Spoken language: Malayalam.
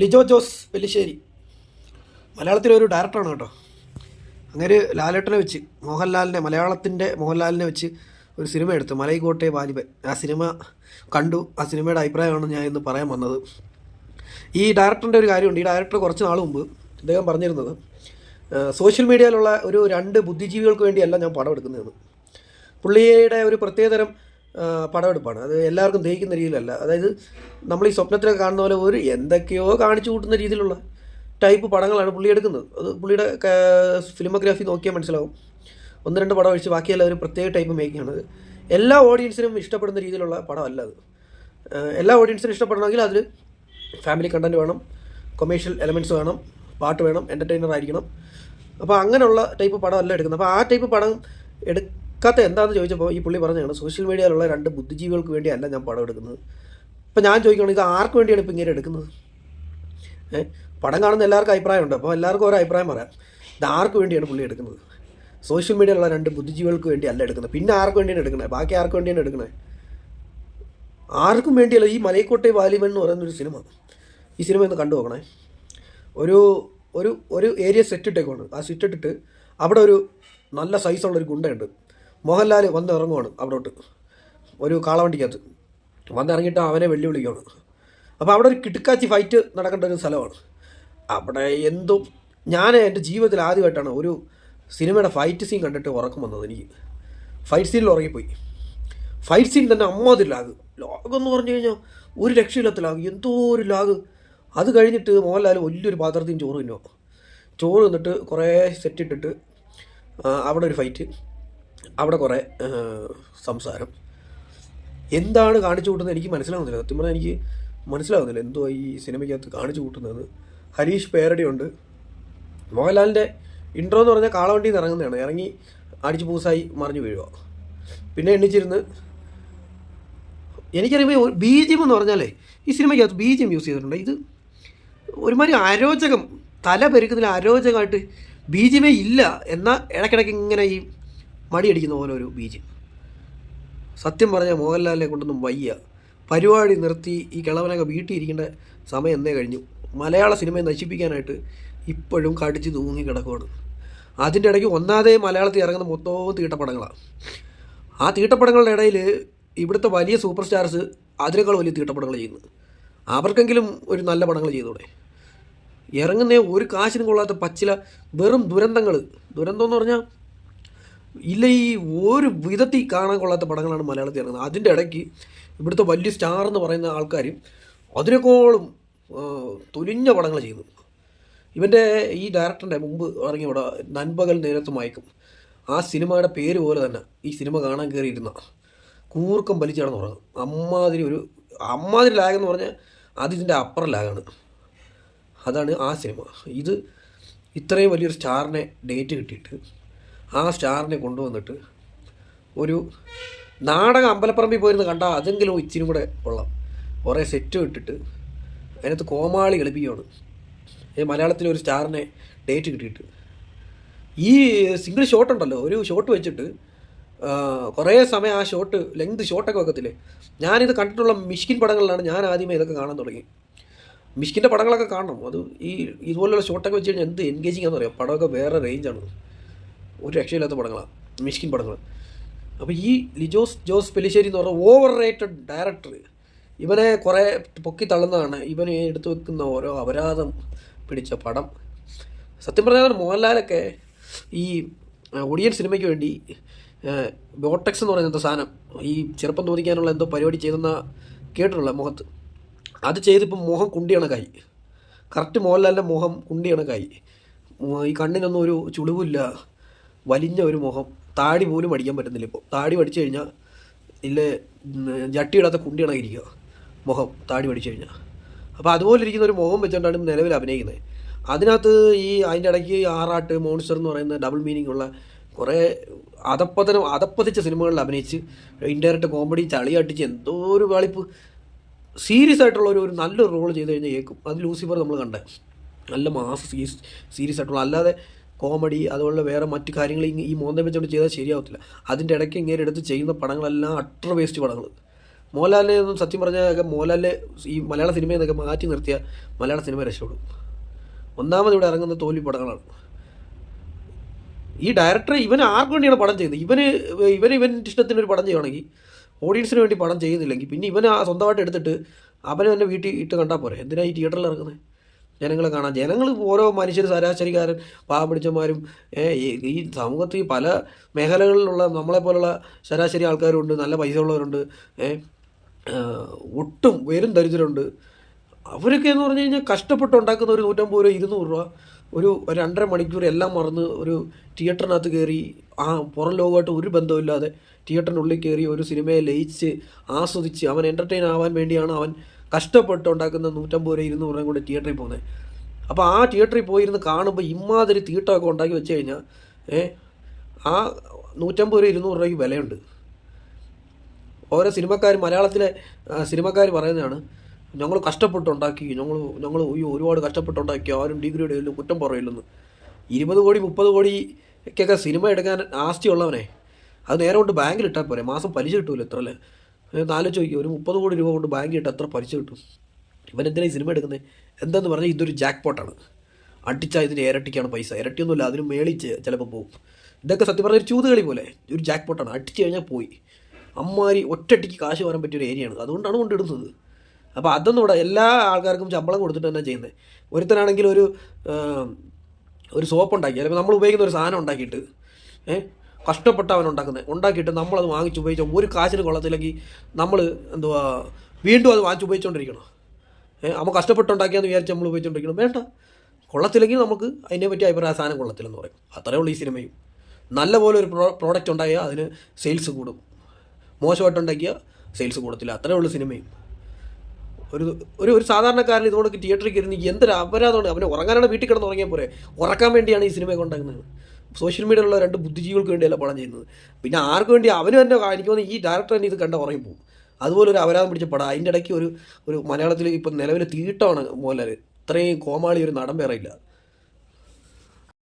ലിജോ ജോസ് പെല്ലിശ്ശേരി. മലയാളത്തിലെ ഒരു ഡയറക്ടറാണ് കേട്ടോ. അങ്ങനെ ലാലേട്ടനെ വെച്ച് മോഹൻലാലിനെ മലയാളത്തിന്റെ മോഹൻലാലിനെ വെച്ച് ഒരു സിനിമ എടുത്തു. മലൈക്കോട്ടെ വാലിബൻ ആ സിനിമ കണ്ടു. ആ സിനിമയുടെ അഭിപ്രായമാണ് ഞാൻ ഇന്ന് പറയാൻ വന്നത്. ഈ ഡയറക്ടറിന്റെ ഒരു കാര്യമുണ്ട്. ഈ ഡയറക്ടർ കുറച്ച് നാൾ മുമ്പ് അദ്ദേഹം പറഞ്ഞിരുന്നത് സോഷ്യൽ മീഡിയയിലുള്ള ഒരു രണ്ട് ബുദ്ധിജീവികൾക്ക് വേണ്ടിയല്ല ഞാൻ പടം എടുക്കുന്നതെന്ന് പുള്ളിയുടെ ഒരു പ്രത്യേകതരം പടമെടുപ്പാണ്. അത് എല്ലാവർക്കും ദഹിക്കുന്ന രീതിയിലല്ല. അതായത് നമ്മൾ ഈ സ്വപ്നത്തിലൊക്കെ കാണുന്ന പോലെ ഒരു എന്തൊക്കെയോ കാണിച്ചു കൂട്ടുന്ന രീതിയിലുള്ള ടൈപ്പ് പടങ്ങളാണ് പുള്ളി എടുക്കുന്നത്. അത് പുള്ളിയുടെ ഫിലിമോഗ്രാഫി നോക്കിയാൽ മനസ്സിലാവും. ഒന്ന് രണ്ട് പടം ഒഴിച്ച് ബാക്കിയെല്ലാം ഒരു പ്രത്യേക ടൈപ്പ് അത്. എല്ലാ ഓഡിയൻസിനും ഇഷ്ടപ്പെടുന്ന രീതിയിലുള്ള പടമല്ല അത്. എല്ലാ ഓഡിയൻസിനും ഇഷ്ടപ്പെടണമെങ്കിൽ അതിൽ ഫാമിലി കണ്ടന്റ് വേണം കൊമേഴ്ഷ്യൽ എലമെന്റ്സ് വേണം പാട്ട് വേണം എന്റർടൈനർ ആയിരിക്കണം. അപ്പോൾ അങ്ങനെയുള്ള ടൈപ്പ് പടമല്ല എടുക്കുന്നത്. അപ്പോൾ ആ ടൈപ്പ് പടം എടുക്കാത്ത എന്താണെന്ന് ചോദിച്ചപ്പോൾ ഈ പുള്ളി പറഞ്ഞാണ് സോഷ്യൽ മീഡിയയിലുള്ള രണ്ട് ബുദ്ധിജീവികൾക്ക് വേണ്ടിയല്ല ഞാൻ പടം എടുക്കുന്നത്. ഇപ്പം ഞാൻ ചോദിക്കുകയാണ് ഇത് ആർക്ക് വേണ്ടിയാണ് ഇപ്പം ഇങ്ങനെ എടുക്കുന്നത്? പടം കാണുന്ന എല്ലാവർക്കും അഭിപ്രായമുണ്ട്. അപ്പോൾ എല്ലാവർക്കും ഒരു അഭിപ്രായം പറയാം. ഇത് ആർക്ക് വേണ്ടിയാണ് പുള്ളി എടുക്കുന്നത്? സോഷ്യൽ മീഡിയയിലുള്ള രണ്ട് ബുദ്ധിജീവികൾക്ക് വേണ്ടി അല്ല എടുക്കുന്നത്. പിന്നെ ആർക്ക് വേണ്ടിയാണ് എടുക്കുന്നത്? ബാക്കി ആർക്ക് വേണ്ടിയാണ് എടുക്കുന്നത്? ആർക്കും വേണ്ടിയല്ല. ഈ മലയക്കോട്ടെ വാലിബൻ എന്ന് പറയുന്നൊരു സിനിമ. ഈ സിനിമ ഒന്ന് കണ്ടു നോക്കണേ. ഒരു ഒരു ഒരു ഏരിയ സെറ്റ് ഇട്ടേക്കാണ് ആ സെറ്റ് ഇട്ടിട്ട് അവിടെ ഒരു നല്ല സൈസുള്ള ഒരു ഗുണ്ടയുണ്ട്. മോഹൻലാൽ വന്ന് ഇറങ്ങുവാണ് അവിടോട്ട്. ഒരു കാളവണ്ടിക്കകത്ത്. വന്നിറങ്ങിയിട്ട് അവനെ വെല്ലുവിളിക്കുകയാണ് അപ്പോൾ അവിടെ ഒരു കിടുക്കാച്ചി ഫൈറ്റ് നടക്കേണ്ട ഒരു സ്ഥലമാണ്. അവിടെ എന്തോ ഞാൻ എന്റെ ജീവിതത്തിൽ ആദ്യമായിട്ടാണ് ഒരു സിനിമയുടെ ഫൈറ്റ് സീൻ കണ്ടിട്ട് ഉറക്കം വന്നത് എനിക്ക്. ഫൈറ്റ് സീനിൽ ഉറങ്ങിപ്പോയി. ഫൈറ്റ് സീൻ തന്നെ അമ്മാതിരി ലാഗ് ലാഗ് എന്ന് പറഞ്ഞു കഴിഞ്ഞാൽ ഒരു രക്ഷയില്ലാത്ത ലാഗ് എന്തോ ഒരു ലാഗ് അത് കഴിഞ്ഞിട്ട് മോഹൻലാൽ വലിയൊരു പാത്രത്തിൽ ചോറ് തിന്നോ ചോറ് തിന്നിട്ട് കുറേ സെറ്റ് ഇട്ടിട്ട് അവിടെ ഒരു ഫൈറ്റ് അവിടെ കുറേ സംസാരം. എന്താണ് കാണിച്ചു കൂട്ടുന്നത് എനിക്ക് മനസ്സിലാവുന്നില്ല. സത്യം പറഞ്ഞാൽ എനിക്ക് മനസ്സിലാവുന്നില്ല. എന്തോ ഈ സിനിമയ്ക്കകത്ത് കാണിച്ചു കൂട്ടുന്നത്? ഹരീഷ് പേരടിയുണ്ട്. മോഹൻലാലിന്റെ ഇൻട്രോ എന്ന് പറഞ്ഞാൽ കാളവണ്ടിയിൽ നിന്ന് ഇറങ്ങുന്നതാണ്. ഇറങ്ങി അടിച്ച് പൂസായി മറിഞ്ഞു വീഴുക പിന്നെ എണ്ണിച്ചിരുന്ന് എനിക്കറിയുമ്പോൾ ബി ജിഎം എന്ന് പറഞ്ഞാലേ ഈ സിനിമയ്ക്കകത്ത് ബി യൂസ് ചെയ്തിട്ടുണ്ട്. ഇത് ഒരുമാതിരി അരോചകം തല പെരുക്കുന്നതിൽ അരോചകമായിട്ട് ബി ഇല്ല. എന്നാൽ ഇടയ്ക്കിടയ്ക്ക് ഇങ്ങനെ ഈ മടിയടിക്കുന്ന പോലെ ഒരു ബി ജിഎം സത്യം പറഞ്ഞാൽ മോഹൻലാലിനെ കൊണ്ടൊന്നും വയ്യ. പരിപാടി നിർത്തി ഈ കിളവനൊക്കെ വീട്ടിൽ ഇരിക്കേണ്ട സമയം എന്നേ കഴിഞ്ഞു. മലയാള സിനിമയെ നശിപ്പിക്കാനായിട്ട് ഇപ്പോഴും കടിച്ച് തൂങ്ങി കിടക്കുകയാണ് അതിന്റെ ഇടയ്ക്ക് ഒന്നാതെ മലയാളത്തിൽ ഇറങ്ങുന്ന മൊത്തവും തീട്ടപ്പടങ്ങളാണ് ആ തീട്ടപ്പടങ്ങളുടെ ഇടയിൽ ഇവിടുത്തെ വലിയ സൂപ്പർ സ്റ്റാർസ് അതിനേക്കാൾ വലിയ തീട്ടപ്പടങ്ങൾ ചെയ്യുന്നു. അവർക്കെങ്കിലും ഒരു നല്ല പടങ്ങൾ ചെയ്തൂടെ? ഇറങ്ങുന്ന ഒരു കാശിനും കൊള്ളാത്ത പച്ചില വെറും ദുരന്തങ്ങൾ ദുരന്തം എന്ന് പറഞ്ഞാൽ ഇല്ല ഈ ഒരു വിധത്തിൽ കാണാൻ കൊള്ളാത്ത പടങ്ങളാണ് മലയാളത്തിൽ ഇറങ്ങുന്നത്. അതിന്റെ ഇടയ്ക്ക് ഇവിടുത്തെ വലിയ സ്റ്റാർ എന്ന് പറയുന്ന ആൾക്കാർ അതിനേക്കോളും തുലിഞ്ഞ പടങ്ങൾ ചെയ്യുന്നു. ഇവന്റെ ഈ ഡയറക്ടറിന്റെ മുമ്പ് ഇറങ്ങിയ ഇവിടെ നൻപകൽ നേരത്ത് മയക്കും. ആ സിനിമയുടെ പേര് പോലെ തന്നെ ഈ സിനിമ കാണാൻ കയറിയിരുന്ന കൂർക്കം വലിച്ചാണെന്ന് പറഞ്ഞത് അമ്മാതിരി ഒരു അമ്മാതിരി ലാഗ് എന്ന് പറഞ്ഞാൽ അത് ഇതിന്റെ അപ്പുറം ലാഗാണ് അതാണ് ആ സിനിമ. ഇത് ഇത്രയും വലിയൊരു സ്റ്റാറിനെ ഡേറ്റ് കിട്ടിയിട്ട് ആ സ്റ്റാറിനെ കൊണ്ടുവന്നിട്ട് ഒരു നാടകം അമ്പലപ്പറമ്പിൽ പോയിരുന്ന് കണ്ടാൽ അതെങ്കിലും ഇച്ചിരി കൂടെ കൊള്ളാം. കുറേ സെറ്റ് ഇട്ടിട്ട് അതിനകത്ത് കോമാളി കളിപ്പിക്കുകയാണ് ഈ മലയാളത്തിലെ ഒരു സ്റ്റാറിനെ ഡേറ്റ് കിട്ടിയിട്ട്. ഈ സിംഗിൾ ഷോട്ട് ഉണ്ടല്ലോ ഒരു ഷോട്ട് വെച്ചിട്ട് കുറേ സമയം ആ ഷോട്ട് ലെങ്ത് ഷോട്ടൊക്കെ വെക്കത്തില്ലേ? ഞാനിത് കണ്ടിട്ടുള്ള മിഷ്കിൻ പടങ്ങളിലാണ് ഞാൻ ആദ്യമേ ഇതൊക്കെ കാണാൻ തുടങ്ങി. മിഷ്കിന്റെ പടങ്ങളൊക്കെ കാണണം. അത് ഈ ഇതുപോലുള്ള ഷോട്ടൊക്കെ വെച്ച് കഴിഞ്ഞാൽ എന്ത് എൻഗേജിങ് ആണെന്ന് പറയാം പടമൊക്കെ വേറെ റേഞ്ചാണ് ഒരു രക്ഷയില്ലാത്ത പടങ്ങളാണ്. മിഷ്കിൻ പടങ്ങൾ അപ്പോൾ ഈ ലിജോസ് ജോസ് പെലിശ്ശേരി എന്ന് പറഞ്ഞ ഓവർ റേറ്റഡ് ഡയറക്ടർ ഇവനെ കുറേ പൊക്കി തള്ളുന്നതാണ്. ഇവനെ എടുത്തു വെക്കുന്ന ഓരോ അപരാധം പിടിച്ച പടം. സത്യം പറഞ്ഞാൽ മോഹൻലാലൊക്കെ ഈ ഒടിയൻ സിനിമയ്ക്ക് വേണ്ടി ബോട്ടക്സ് എന്ന് പറയുന്ന എന്തോ സാധനം ഈ ചെറുപ്പം തോന്നിക്കാനുള്ള എന്തോ പരിപാടി ചെയ്തെന്ന കേട്ടിട്ടുള്ള മുഖത്ത്. അത് ചെയ്തിപ്പോൾ മുഖം കുണ്ടി കണക്കായി കറക്റ്റ് മോഹൻലാലിന്റെ മുഖം കുണ്ടി കണക്കായി ഈ കണ്ണിനൊന്നും ഒരു ചുളിവില്ല വലിഞ്ഞ ഒരു മുഖം. താടി പോലും അടിക്കാൻ പറ്റുന്നില്ല ഇപ്പോൾ താടി പഠിച്ചു കഴിഞ്ഞാൽ ഇല്ല ജട്ടി ഇടാത്ത കുണ്ടി കണക്കിരിക്കുക മുഖം താടി പഠിച്ചു കഴിഞ്ഞാൽ അപ്പോൾ അതുപോലെ ഇരിക്കുന്ന ഒരു മുഖം വെച്ചുകൊണ്ടാണ് നിലവിൽ അഭിനയിക്കുന്നത്. അതിനകത്ത് ഈ അതിന്റെ ഇടയ്ക്ക് ആറാട്ട് മോൺസ്റ്റർ എന്ന് പറയുന്ന ഡബിൾ മീനിങ് ഉള്ള കുറേ അതപ്പതനം അതപ്പതിച്ച സിനിമകളിൽ അഭിനയിച്ച് ഇൻഡയറക്റ്റ് കോമഡി ചളിയട്ടിച്ച് എന്തോ ഒരു കളിപ്പ് സീരിയസ് ആയിട്ടുള്ള ഒരു നല്ലൊരു റോൾ ചെയ്ത് കഴിഞ്ഞാൽ കേൾക്കും അത് ലൂസിഫർ നമ്മൾ കണ്ടേ. നല്ല മാസ് സീരീസ് സീരിയസ് ആയിട്ടുള്ള. അല്ലാതെ കോമഡി അതുപോലെ വേറെ മറ്റു കാര്യങ്ങൾ ഈ- മോന്തം വെച്ചുകൊണ്ട് ചെയ്താൽ ശരിയാവത്തില്ല. അതിന്റെ ഇടയ്ക്ക് ഇങ്ങനെ എടുത്ത് ചെയ്യുന്ന പടങ്ങളെല്ലാം അട്ടർ വേസ്റ്റ് പടങ്ങൾ മോഹൻലാലിനെ ഒന്നും സത്യം പറഞ്ഞാൽ മോഹൻലാലിനെ ഈ മലയാള സിനിമയിൽ നിന്നൊക്കെ മാറ്റി നിർത്തിയ മലയാള സിനിമ രക്ഷപ്പെടും. ഒന്നാമത് ഇവിടെ ഇറങ്ങുന്ന തോൽവി പടങ്ങളാണ്. ഈ ഡയറക്ടർ ഇവൻ ആർക്ക് വേണ്ടിയാണ് പടം ചെയ്യുന്നത്? ഇവന് ഇവന് ഇവന്റെ ഇഷ്ടത്തിന് ഒരു പടം ചെയ്യുകയാണെങ്കിൽ ഓഡിയൻസിന് വേണ്ടി പടം ചെയ്യുന്നില്ലെങ്കിൽ പിന്നെ ഇവൻ സ്വന്തമായിട്ട് എടുത്തിട്ട് അവനെ തന്നെ വീട്ടിൽ ഇട്ട് കണ്ടാൽ പോരെ? എന്തിനാണ് ഈ തിയേറ്ററിൽ ഇറങ്ങുന്നത് ജനങ്ങളെ കാണാൻ. ജനങ്ങൾ ഓരോ മനുഷ്യർ ശരാശരിക്കാരൻ പാവം പിടിച്ചമാരും ഈ- സമൂഹത്തിൽ പല മേഖലകളിലുള്ള നമ്മളെപ്പോലുള്ള ശരാശരി ആൾക്കാരുണ്ട് നല്ല പൈസ ഉള്ളവരുണ്ട് ഒട്ടും വെറും ദരിദ്രരുണ്ട്. അവരൊക്കെ എന്ന് പറഞ്ഞു കഴിഞ്ഞാൽ കഷ്ടപ്പെട്ട് ഉണ്ടാക്കുന്ന ഒരു നൂറ്റമ്പത് രൂപ ഇരുന്നൂറ് രൂപ ഒരു രണ്ടര മണിക്കൂർ എല്ലാം മറന്ന് ഒരു തിയേറ്ററിനകത്ത് കയറി ആ പുറം ലോകമായിട്ട് ഒരു ബന്ധമില്ലാതെ തിയേറ്ററിനുള്ളിൽ കയറി ഒരു സിനിമയെ ലയിച്ച് ആസ്വദിച്ച് അവൻ എന്റർടൈൻ ആവാൻ വേണ്ടിയാണ് അവൻ കഷ്ടപ്പെട്ട് ഉണ്ടാക്കുന്ന നൂറ്റമ്പത് രൂപ ഇരുന്നൂറ് രൂപ കൊണ്ട് തിയേറ്ററിൽ പോകുന്നത് അപ്പോൾ ആ തിയേറ്ററിൽ പോയിരുന്ന് കാണുമ്പോൾ ഇമ്മാതിരി തീട്ടമൊക്കെ ഉണ്ടാക്കി വെച്ച് കഴിഞ്ഞാൽ ഏ ആ നൂറ്റമ്പത് രൂപ ഇരുന്നൂറ് രൂപയ്ക്ക് വിലയുണ്ട്. ഓരോ സിനിമക്കാർ മലയാളത്തിലെ സിനിമക്കാർ പറയുന്നതാണ് ഞങ്ങൾ കഷ്ടപ്പെട്ടുണ്ടാക്കി ഞങ്ങൾ ഞങ്ങൾ അയ്യോ ഒരുപാട് കഷ്ടപ്പെട്ടുണ്ടാക്കി ആരും ഡിഗ്രി ഇല്ല കുറ്റം പറയില്ലെന്ന്. ഇരുപത് കോടി മുപ്പത് കോടിക്കൊക്കെ സിനിമ എടുക്കാൻ ആസ്തിയുള്ളവനെ അത് നേരെ കൊണ്ട് ബാങ്കിൽ ഇട്ടാൽ പോരെ മാസം പലിശ കിട്ടുമല്ലോ എത്ര അല്ലേ? നാലോചിച്ച് നോക്കി ഒരു മുപ്പത് കോടി രൂപ കൊണ്ട് ബാങ്ക് ഇട്ട് എത്ര പലിശ കിട്ടും? ഇവൻ എന്തിനാണ് ഈ സിനിമ എടുക്കുന്നത് എന്തെന്ന് പറഞ്ഞാൽ ഇതൊരു ജാക്ക് പോട്ടാണ് അടിച്ചാൽ ഇതിന് ഇരട്ടിക്കാണ് പൈസ. ഇരട്ടിയൊന്നുമില്ല അതിന് മേളിച്ച് ചിലപ്പോൾ പോകും ഇതൊക്കെ സത്യം പറഞ്ഞാൽ ഒരു ചൂതുകളി പോലെ. ഒരു ജാക്ക് പോട്ടാണ് അടിച്ചു കഴിഞ്ഞാൽ പോയി. അമ്മാരി ഒറ്റയ്ക്ക് കാശ് വരാൻ പറ്റിയ ഒരു ഏരിയയാണ്. അതുകൊണ്ടാണ് കൊണ്ടിടുന്നത്. അപ്പോൾ അതൊന്നും ഇവിടെ എല്ലാ ആൾക്കാർക്കും ശമ്പളം കൊടുത്തിട്ട് തന്നെ ചെയ്യുന്നത് ഒരുത്തനാണെങ്കിൽ ഒരു ഒരു സോപ്പ് ഉണ്ടാക്കി. അല്ലെങ്കിൽ നമ്മൾ ഉപയോഗിക്കുന്ന ഒരു സാധനം ഉണ്ടാക്കിയിട്ട് ഏ കഷ്ടപ്പെട്ട് അവൻ ഉണ്ടാക്കുന്നത് ഉണ്ടാക്കിയിട്ട് നമ്മളത് വാങ്ങിച്ച് ഉപയോഗിച്ച ഒരു കാശിന് കൊള്ളത്തില്ലെങ്കിൽ നമ്മൾ എന്തുവാ വീണ്ടും അത് വാങ്ങിച്ച് ഉപയോഗിച്ചുകൊണ്ടിരിക്കണം അവൻ കഷ്ടപ്പെട്ടുണ്ടാക്കിയെന്ന് വിചാരിച്ച് നമ്മൾ ഉപയോഗിച്ചുകൊണ്ടിരിക്കണം വേണ്ട. കൊള്ളത്തില്ലെങ്കിൽ നമുക്ക് അതിനെ പറ്റി അഭിപ്രായ സാധനം കൊള്ളത്തില്ലെന്ന് പറയും. അത്രേ ഉള്ളൂ ഈ സിനിമയും. നല്ല പോലെ ഒരു പ്രോ പ്രോഡക്റ്റ് ഉണ്ടായാൽ അതിന് സെയിൽസ് കൂടും. മോശമായിട്ടുണ്ടാക്കിയാൽ സെയിൽസ് കൂടത്തില്ല. അത്രേ ഉള്ളൂ സിനിമയും. ഒരു ഒരു ഒരു സാധാരണക്കാരൻ ഇതുകൊണ്ട് തിയേറ്ററിൽ കയറി എന്തൊരു അപരാധമാണ്. അവനെ ഉറങ്ങാനാണ് വീട്ടിൽ കിടന്ന് ഉറങ്ങിയാൽ പോരെ. ഉറക്കാൻ വേണ്ടിയാണ് ഈ സിനിമയൊക്കെ കൊണ്ടാക്കുന്നത് സോഷ്യൽ മീഡിയയിലുള്ള രണ്ട് ബുദ്ധിജീവികൾക്ക് വേണ്ടിയല്ല പടം ചെയ്യുന്നത്. പിന്നെ ആർക്ക് വേണ്ടി അവന് തന്നെ കാണിക്കുമെന്ന് ഈ ഡയറക്ടർ തന്നെ ഇത് കണ്ട ഉറങ്ങിപ്പോവും അതുപോലെ ഒരു അപരാധം പിടിച്ച പടം. അതിന്റെ ഇടയ്ക്ക് ഒരു ഒരു മലയാളത്തിൽ ഇപ്പം നിലവിൽ തീട്ടമാണ് മോഹൻലാൽ ഇത്രയും കോമാളി ഒരു നടൻ വേറെ ഇല്ല.